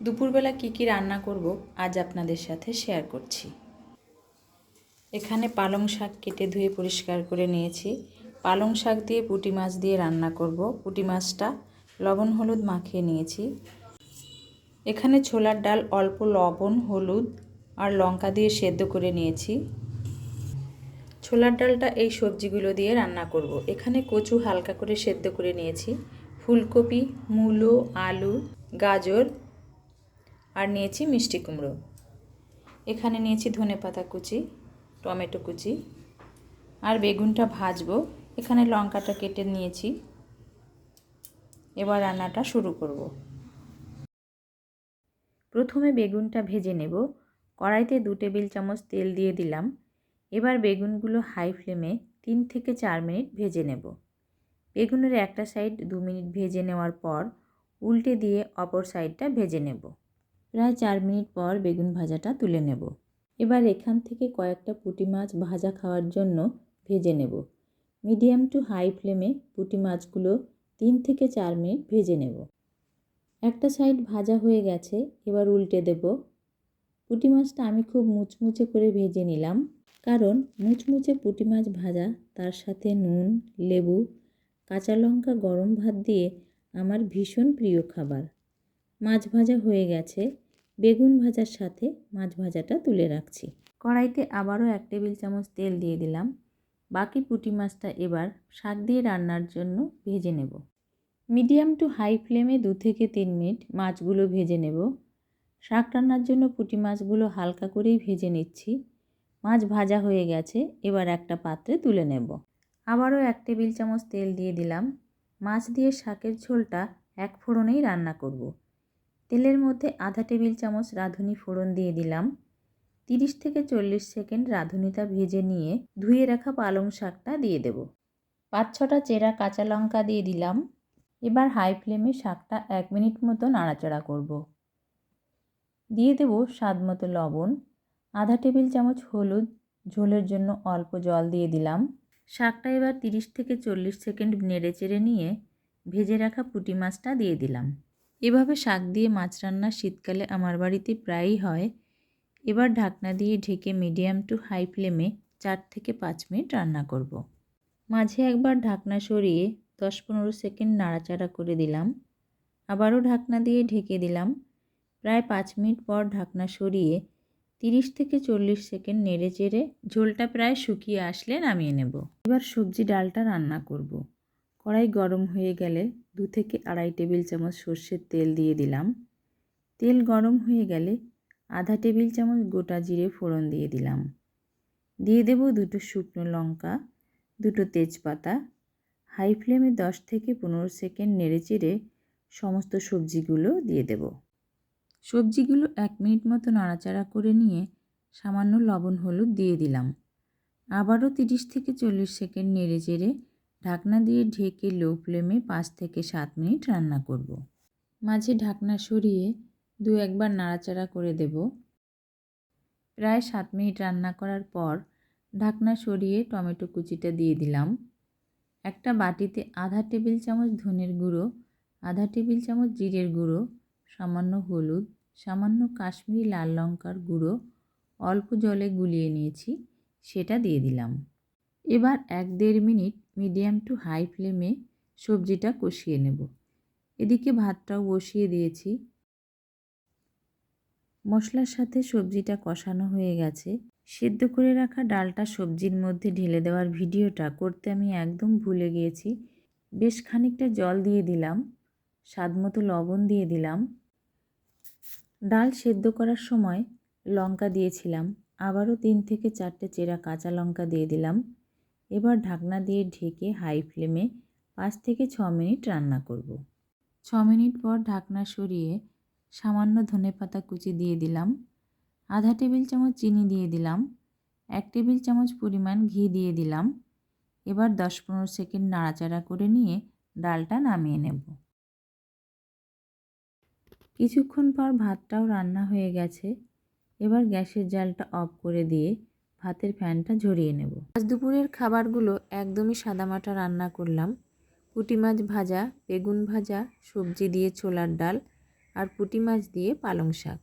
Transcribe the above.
দুপুরবেলা কি কি রান্না করব আজ আপনাদের সাথে শেয়ার করছি। এখানে পালং শাক কেটে ধুয়ে পরিষ্কার করে নিয়েছি। পালং শাক দিয়ে পুঁটি মাছ দিয়ে রান্না করব। পুঁটি মাছটা লবণ হলুদ মাখিয়ে নিয়েছি। এখানে ছোলার ডাল অল্প লবণ, হলুদ আর লঙ্কা দিয়ে সেদ্ধ করে নিয়েছি। ছোলার ডালটা এই সবজিগুলো দিয়ে রান্না করব। এখানে কচু হালকা করে সেদ্ধ করে নিয়েছি। ফুলকপি, মূলো, আলু, গাজর আর নিয়েছি মিষ্টি কুমড়ো। এখানে নিয়েছি ধনে পাতা কুচি, টমেটো কুচি আর বেগুনটা ভাজবো। এখানে লঙ্কাটা কেটে নিয়েছি। এবার রান্নাটা শুরু করব। প্রথমে বেগুনটা ভেজে নেব। কড়াইতে দু টেবিল চামচ তেল দিয়ে দিলাম। এবার বেগুনগুলো হাই ফ্লেমে তিন থেকে চার মিনিট ভেজে নেব। বেগুনের একটা সাইড দু মিনিট ভেজে নেওয়ার পর উল্টে দিয়ে অপর সাইডটা ভেজে নেব। প্রায় চার মিনিট পর বেগুন ভাজাটা তুলে নেব। এবার এখান থেকে কয়েকটা পুঁটি মাছ ভাজা খাওয়ার জন্য ভেজে নেব। মিডিয়াম টু হাই ফ্লেমে পুঁটি মাছগুলো তিন থেকে চার মিনিট ভেজে নেব। একটা সাইড ভাজা হয়ে গেছে, এবার উল্টে দেব। পুঁটি মাছটা আমি খুব মুচমুচে করে ভেজে নিলাম, কারণ মুচমুচে পুঁটি মাছ ভাজা, তার সাথে নুন, লেবু, কাঁচা লঙ্কা গরম ভাত দিয়ে আমার ভীষণ প্রিয় খাবার। মাছ ভাজা হয়ে গেছে। বেগুন ভাজার সাথে মাছ ভাজাটা তুলে রাখছি। কড়াইতে আবারও এক টেবিল চামচ তেল দিয়ে দিলাম। বাকি পুঁটি মাছটা এবার শাক দিয়ে রান্নার জন্য ভেজে নেব। মিডিয়াম টু হাই ফ্লেমে দু থেকে তিন মিনিট মাছগুলো ভেজে নেব। শাক রান্নার জন্য পুঁটি মাছগুলো হালকা করেই ভেজে নিচ্ছি। মাছ ভাজা হয়ে গেছে, এবার একটা পাত্রে তুলে নেব। আবারও এক টেবিল চামচ তেল দিয়ে দিলাম। মাছ দিয়ে শাকের ঝোলটা এক ফোড়নেই রান্না করব। তেলের মধ্যে আধা টেবিল চামচ রাঁধুনি ফোড়ন দিয়ে দিলাম। তিরিশ থেকে চল্লিশ সেকেন্ড রাঁধুনিটা ভেজে নিয়ে ধুয়ে রাখা পালং শাকটা দিয়ে দেব। পাঁচ ছটা চেরা কাঁচা লঙ্কা দিয়ে দিলাম। এবার হাই ফ্লেমে শাকটা এক মিনিট মতো নাড়াচাড়া করব। দিয়ে দেব স্বাদ মতো লবণ। আধা টেবিল চামচ হলুদ ঝোলের জন্য অল্প জল দিয়ে দিলাম। শাকটা এবার তিরিশ থেকে চল্লিশ সেকেন্ড নেড়ে চেড়ে নিয়ে ভেজে রাখা পুঁটি মাছটা দিয়ে দিলাম। এভাবে শাক দিয়ে মাছ রান্না শীতকালে আমার বাড়িতে প্রায়ই হয় এবার ঢাকনা দিয়ে ঢেকে মিডিয়াম টু হাই ফ্লেমে চার থেকে পাঁচ মিনিট রান্না করব। মাঝে একবার ঢাকনা সরিয়ে দশ পনেরো সেকেন্ড নাড়াচাড়া করে দিলাম আবারও ঢাকনা দিয়ে ঢেকে দিলাম প্রায় পাঁচ মিনিট পর ঢাকনা সরিয়ে তিরিশ থেকে চল্লিশ সেকেন্ড নেড়ে চেড়ে ঝোলটা প্রায় শুকিয়ে আসলে নামিয়ে নেব এবার সবজি ডালটা রান্না করব। কড়াই গরম হয়ে গেলে দু থেকে আড়াই টেবিল চামচ সর্ষের তেল দিয়ে দিলাম। তেল গরম হয়ে গেলে আধা টেবিল চামচ গোটা জিরে ফোড়ন দিয়ে দিলাম। দিয়ে দেব দুটো শুকনো লঙ্কা, দুটো তেজপাতা, হাই ফ্লেমে দশ থেকে পনেরো সেকেন্ড নেড়ে চেড়ে সমস্ত সবজিগুলো দিয়ে দেব। সবজিগুলো এক মিনিট মতো নাড়াচাড়া করে নিয়ে সামান্য লবণ হলুদ দিয়ে দিলাম। আবারও তিরিশ থেকে চল্লিশ সেকেন্ড নেড়ে চেড়ে ঢাকনা দিয়ে ঢেকে লো ফ্লেমে পাঁচ থেকে সাত মিনিট রান্না করব। মাঝে ঢাকনা সরিয়ে দু একবার নাড়াচাড়া করে দেব। প্রায় সাত মিনিট রান্না করার পর ঢাকনা সরিয়ে টমেটো কুচিটা দিয়ে দিলাম। একটা বাটিতে আধা টেবিল চামচ ধনের গুঁড়ো, আধা টেবিল চামচ জিরের গুঁড়ো, সামান্য হলুদ, সামান্য কাশ্মীরি লাল লঙ্কার গুঁড়ো, অল্প জলে গুলিয়ে নিয়েছি, সেটা দিয়ে দিলাম। এবার এক দেড় মিনিট মিডিয়াম টু হাই ফ্লেমে সবজিটা কষিয়ে নেব। এদিকে ভাতটাও বসিয়ে দিয়েছি। মশলার সাথে সবজিটা কষানো হয়ে গেছে। সেদ্ধ করে রাখা ডালটা সবজির মধ্যে ঢেলে দেওয়ার ভিডিওটা করতে আমি একদম ভুলে গিয়েছি। বেশ খানিকটা জল দিয়ে দিলাম, স্বাদ মতো লবণ দিয়ে দিলাম। ডাল সেদ্ধ করার সময় লঙ্কা দিয়েছিলাম। আবারও তিন থেকে চারটে চেরা কাঁচা লঙ্কা দিয়ে দিলাম। এবার ঢাকনা দিয়ে ঢেকে হাই ফ্লেমে পাঁচ থেকে ছ মিনিট রান্না করব। ছ মিনিট পর ঢাকনা সরিয়ে সামান্য ধনে পাতা কুচি দিয়ে দিলাম। আধা টেবিল চামচ চিনি দিয়ে দিলাম। এক টেবিল চামচ পরিমাণ ঘি দিয়ে দিলাম। এবার দশ পনেরো সেকেন্ড নাড়াচাড়া করে নিয়ে ডালটা নামিয়ে নেব। কিছুক্ষণ পর ভাতটাও রান্না হয়ে গেছে। এবার গ্যাসের জালটা অফ করে দিয়ে ভাতের ফ্যানটা ঝরিয়ে নেব। আজ দুপুরের খাবারগুলো একদমই সাদামাটা রান্না করলাম। পুঁটি মাছ ভাজা, বেগুন ভাজা, সবজি দিয়ে ছোলার ডাল আর পুঁটি মাছ দিয়ে পালং শাক।